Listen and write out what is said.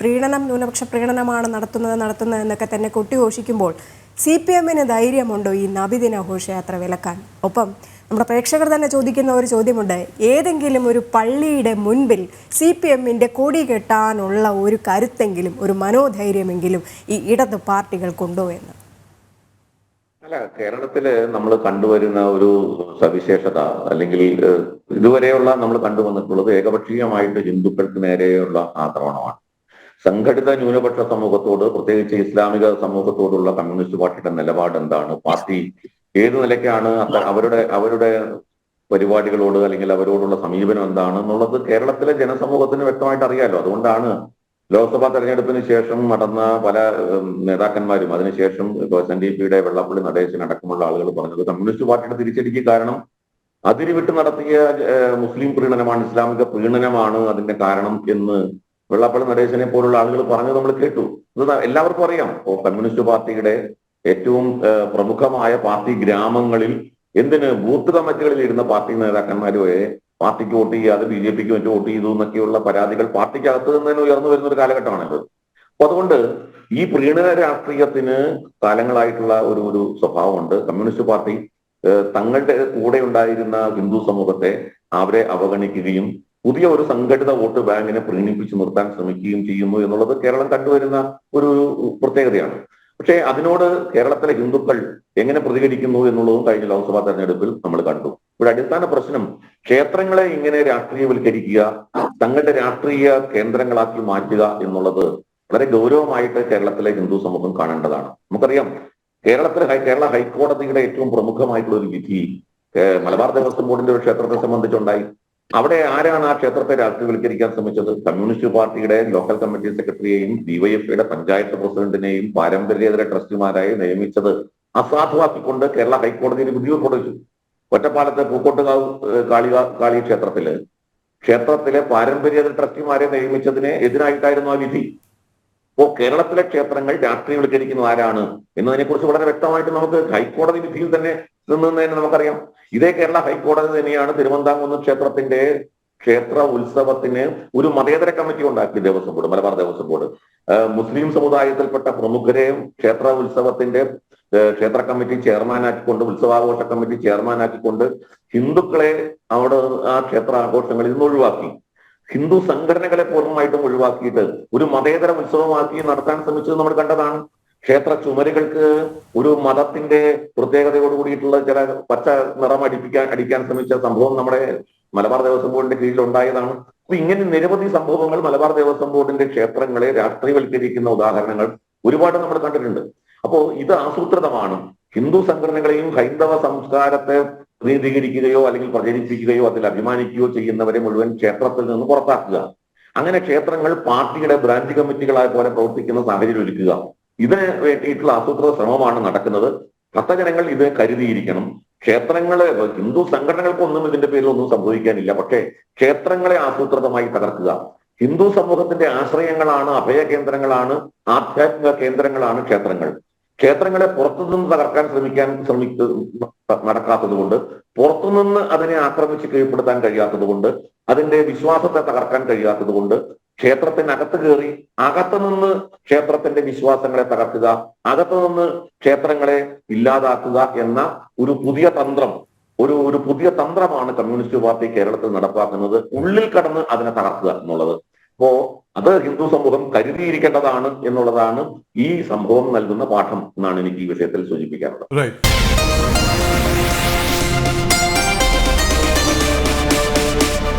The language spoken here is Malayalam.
പ്രീണനം ന്യൂനപക്ഷ പ്രീണനമാണ് നടത്തുന്നത് നടത്തുന്നത് എന്നൊക്കെ തന്നെ കൊട്ടിഘോഷിക്കുമ്പോൾ സി പി എമ്മിന് ധൈര്യമുണ്ടോ ഈ നബിദിന ഘോഷയാത്ര വിലക്കാൻ? ഒപ്പം നമ്മുടെ പ്രേക്ഷകർ തന്നെ ചോദിക്കുന്ന ഒരു ചോദ്യമുണ്ട്. ഏതെങ്കിലും ഒരു പള്ളിയുടെ മുൻപിൽ സി പി എമ്മിന്റെ കൊടി കെട്ടാനുള്ള ഒരു കരുത്തെങ്കിലും ഒരു മനോധൈര്യമെങ്കിലും ഈ ഇടത് പാർട്ടികൾക്കുണ്ടോ എന്ന്? അല്ല കേരളത്തിൽ നമ്മൾ കണ്ടുവരുന്ന ഒരു സവിശേഷത അല്ലെങ്കിൽ ഇതുവരെയുള്ള നമ്മൾ കണ്ടുവന്നിട്ടുള്ളത് ഏകപക്ഷീയമായിട്ട് ഹിന്ദുക്കൾക്ക് നേരെയുള്ള ആക്രമണമാണ്. സംഘടിത ന്യൂനപക്ഷ സമൂഹത്തോട് പ്രത്യേകിച്ച് ഇസ്ലാമിക സമൂഹത്തോടുള്ള കമ്മ്യൂണിസ്റ്റ് പാർട്ടിയുടെ നിലപാട് എന്താണ്? പാർട്ടി ഏത് നിലയ്ക്കാണ് അവരുടെ അവരുടെ പരിപാടികളോട് അല്ലെങ്കിൽ അവരോടുള്ള സമീപനം എന്താണ് എന്നുള്ളത് കേരളത്തിലെ ജനസമൂഹത്തിന് വ്യക്തമായിട്ട് അറിയാലോ. അതുകൊണ്ടാണ് ലോക്സഭാ തെരഞ്ഞെടുപ്പിന് ശേഷം നടന്ന പല നേതാക്കന്മാരും അതിനുശേഷം എൻ ഡി പിയുടെ വെള്ളപ്പള്ളി നടേശൻ അടക്കമുള്ള ആളുകൾ പറഞ്ഞത് കമ്മ്യൂണിസ്റ്റ് പാർട്ടിയുടെ തിരിച്ചടിക്ക് കാരണം അതിരുവിട്ട് നടത്തിയ മുസ്ലിം പ്രീണനമാണ് ഇസ്ലാമിക പ്രീണനമാണ് അതിന്റെ കാരണം എന്ന് വെള്ളപ്പള്ളി നടേശനെ പോലുള്ള ആളുകൾ പറഞ്ഞത് നമ്മൾ കേട്ടു. ഇത് എല്ലാവർക്കും അറിയാം. കമ്മ്യൂണിസ്റ്റ് പാർട്ടിയുടെ ഏറ്റവും പ്രമുഖമായ പാർട്ടി ഗ്രാമങ്ങളിൽ എന്തിന് ബൂത്ത് കമ്മിറ്റികളിൽ ഇരുന്ന പാർട്ടി നേതാക്കന്മാരെ പാർട്ടിക്ക് വോട്ട് ചെയ്യാതെ ബി ജെ പിക്ക് മറ്റു വോട്ട് ചെയ്തു എന്നൊക്കെയുള്ള പരാതികൾ പാർട്ടിക്കകത്ത് നിന്ന് തന്നെ ഉയർന്നു വരുന്ന ഒരു കാലഘട്ടമാണിത്. അപ്പൊ അതുകൊണ്ട് ഈ പ്രീണന രാഷ്ട്രീയത്തിന് കാലങ്ങളായിട്ടുള്ള ഒരു ഒരു സ്വഭാവമുണ്ട്. കമ്മ്യൂണിസ്റ്റ് പാർട്ടി തങ്ങളുടെ കൂടെ ഉണ്ടായിരുന്ന ഹിന്ദു സമൂഹത്തെ അവരെ അവഗണിക്കുകയും പുതിയ ഒരു സംഘടിത വോട്ട് ബാങ്കിനെ പ്രീണിപ്പിച്ചു നിർത്താൻ ശ്രമിക്കുകയും ചെയ്യുന്നു എന്നുള്ളത് കേരളം കണ്ടുവരുന്ന ഒരു പ്രത്യേകതയാണ്. പക്ഷേ അതിനോട് കേരളത്തിലെ ഹിന്ദുക്കൾ എങ്ങനെ പ്രതികരിക്കുന്നു എന്നുള്ളതും കഴിഞ്ഞ ലോക്സഭാ തെരഞ്ഞെടുപ്പിൽ നമ്മൾ കണ്ടു. ഇവിടെ അടിസ്ഥാന പ്രശ്നം ക്ഷേത്രങ്ങളെ ഇങ്ങനെ രാഷ്ട്രീയവൽക്കരിക്കുക തങ്ങളുടെ രാഷ്ട്രീയ കേന്ദ്രങ്ങളാക്കി മാറ്റുക എന്നുള്ളത് വളരെ ഗൗരവമായിട്ട് കേരളത്തിലെ ഹിന്ദു സമൂഹം കാണേണ്ടതാണ്. നമുക്കറിയാം കേരളത്തിലെ കേരള ഹൈക്കോടതിയുടെ ഏറ്റവും പ്രമുഖമായിട്ടുള്ള ഒരു വിധി മലബാർ ദേവസ്വം ബോർഡിന്റെ ഒരു ക്ഷേത്രത്തെ സംബന്ധിച്ചുണ്ടായി. അവിടെ ആരാണ് ആ ക്ഷേത്രത്തെ രാഷ്ട്രീയവൽക്കരിക്കാൻ ശ്രമിച്ചത്? കമ്മ്യൂണിസ്റ്റ് പാർട്ടിയുടെ ലോക്കൽ കമ്മിറ്റി സെക്രട്ടറിയെയും ഡിവൈഎഫ്ഐയുടെ പഞ്ചായത്ത് പ്രസിഡന്റിനെയും പാരമ്പര്യേതര ട്രസ്റ്റിമാരായി നിയമിച്ചത് അസാധുവാക്കിക്കൊണ്ട് കേരള ഹൈക്കോടതിയിൽ വിധി പുറപ്പെടുവിച്ചു ഒറ്റപ്പാലത്തെ പൂക്കോട്ടുകാവ് കാളിക കാളി ക്ഷേത്രത്തിൽ ക്ഷേത്രത്തിലെ പാരമ്പര്യേതര ട്രസ്റ്റിമാരെ നിയമിച്ചതിന് എതിരായിട്ടായിരുന്നു ആ വിധി. അപ്പോ കേരളത്തിലെ ക്ഷേത്രങ്ങൾ രാഷ്ട്രീയവൽക്കരിക്കുന്നത് ആരാണ് എന്നതിനെ കുറിച്ച് വളരെ വ്യക്തമായിട്ട് നമുക്ക് ഹൈക്കോടതി വിധിയിൽ തന്നെ നിന്നതിന് നമുക്കറിയാം. ഇതേ കേരള ഹൈക്കോടതി തന്നെയാണ് തിരുവനന്തപുരം ക്ഷേത്രത്തിന്റെ ക്ഷേത്ര ഉത്സവത്തിന് ഒരു മതേതര കമ്മിറ്റി ഉണ്ടാക്കി ദേവസ്വം ബോർഡ് മലബാർ ദേവസ്വം ബോർഡ്. മുസ്ലിം സമുദായത്തിൽപ്പെട്ട പ്രമുഖരെയും ക്ഷേത്ര ഉത്സവത്തിന്റെ ക്ഷേത്ര കമ്മിറ്റി ചെയർമാനാക്കിക്കൊണ്ട് ഉത്സവാഘോഷ കമ്മിറ്റി ചെയർമാനാക്കിക്കൊണ്ട് ഹിന്ദുക്കളെ അവിടെ ആ ക്ഷേത്ര ആഘോഷങ്ങളിൽ നിന്ന് ഒഴിവാക്കി. ഹിന്ദു സംഘടനകളെ പൂർണമായിട്ടും ഒഴിവാക്കിയിട്ട് ഒരു മതേതര ഉത്സവമാക്കി നടത്താൻ ശ്രമിച്ചത് നമ്മൾ കണ്ടതാണ്. ക്ഷേത്ര ചുമരുകൾക്ക് ഒരു മതത്തിന്റെ പ്രത്യേകതയോട് കൂടിയിട്ടുള്ള ചില പച്ച നിറം അടിപ്പിക്കാൻ അടിക്കാൻ ശ്രമിച്ച സംഭവം നമ്മുടെ മലബാർ ദേവസ്വം ബോർഡിന്റെ കീഴിൽ ഉണ്ടായതാണ്. അപ്പൊ ഇങ്ങനെ നിരവധി സംഭവങ്ങൾ മലബാർ ദേവസ്വം ബോർഡിന്റെ ക്ഷേത്രങ്ങളെ രാഷ്ട്രീയവൽക്കരിക്കുന്ന ഉദാഹരണങ്ങൾ ഒരുപാട് നമ്മൾ കണ്ടിട്ടുണ്ട്. അപ്പോ ഇത് ആസൂത്രിതമാണ്. ഹിന്ദു സംഘടനകളെയും ഹൈന്ദവ സംസ്കാരത്തെ പ്രതിനിധീകരിക്കുകയോ അല്ലെങ്കിൽ പ്രചരിപ്പിക്കുകയോ അതിൽ അഭിമാനിക്കുകയോ ചെയ്യുന്നവരെ മുഴുവൻ ക്ഷേത്രത്തിൽ നിന്ന് പുറത്താക്കുക. അങ്ങനെ ക്ഷേത്രങ്ങൾ പാർട്ടിയുടെ ബ്രാഞ്ച് കമ്മിറ്റികളായ പോലെ പ്രവർത്തിക്കുന്ന സാഹചര്യം ഒരുക്കുക. ഇതിന് വേണ്ടിയിട്ടുള്ള ആസൂത്രിത ശ്രമമാണ് നടക്കുന്നത്. ഭക്തജനങ്ങൾ ഇത് കരുതിയിരിക്കണം. ക്ഷേത്രങ്ങളെ ഹിന്ദു സംഘടനകൾക്കൊന്നും ഇതിന്റെ പേരിൽ ഒന്നും സംഭവിക്കാനില്ല. പക്ഷേ ക്ഷേത്രങ്ങളെ ആസൂത്രിതമായി തകർക്കുക. ഹിന്ദു സമൂഹത്തിന്റെ ആശ്രയങ്ങളാണ് അഭയ കേന്ദ്രങ്ങളാണ് ആധ്യാത്മിക കേന്ദ്രങ്ങളാണ് ക്ഷേത്രങ്ങൾ. ക്ഷേത്രങ്ങളെ പുറത്തുനിന്ന് തകർക്കാൻ ശ്രമിക്കാൻ ശ്രമിക്ക നടക്കാത്തത് കൊണ്ട് പുറത്തുനിന്ന് അതിനെ ആക്രമിച്ച് കീഴ്പ്പെടുത്താൻ കഴിയാത്തതുകൊണ്ട് അതിന്റെ വിശ്വാസത്തെ തകർക്കാൻ കഴിയാത്തത് കൊണ്ട് ക്ഷേത്രത്തിനകത്ത് കയറി അകത്തു നിന്ന് ക്ഷേത്രത്തിന്റെ വിശ്വാസങ്ങളെ തകർക്കുക അകത്തു നിന്ന് ക്ഷേത്രങ്ങളെ ഇല്ലാതാക്കുക എന്ന ഒരു പുതിയ തന്ത്രം ഒരു ഒരു പുതിയ തന്ത്രമാണ് കമ്മ്യൂണിസ്റ്റ് പാർട്ടി കേരളത്തിൽ നടപ്പാക്കുന്നത്. ഉള്ളിൽ കടന്ന് അതിനെ തകർക്കുക എന്നുള്ളത്. അപ്പോ അത് ഹിന്ദു സമൂഹം കരുതിയിരിക്കേണ്ടതാണ് എന്നുള്ളതാണ് ഈ സംഭവം നൽകുന്ന പാഠം എന്നാണ് എനിക്ക് ഈ വിഷയത്തിൽ സൂചിപ്പിക്കാറുള്ളത്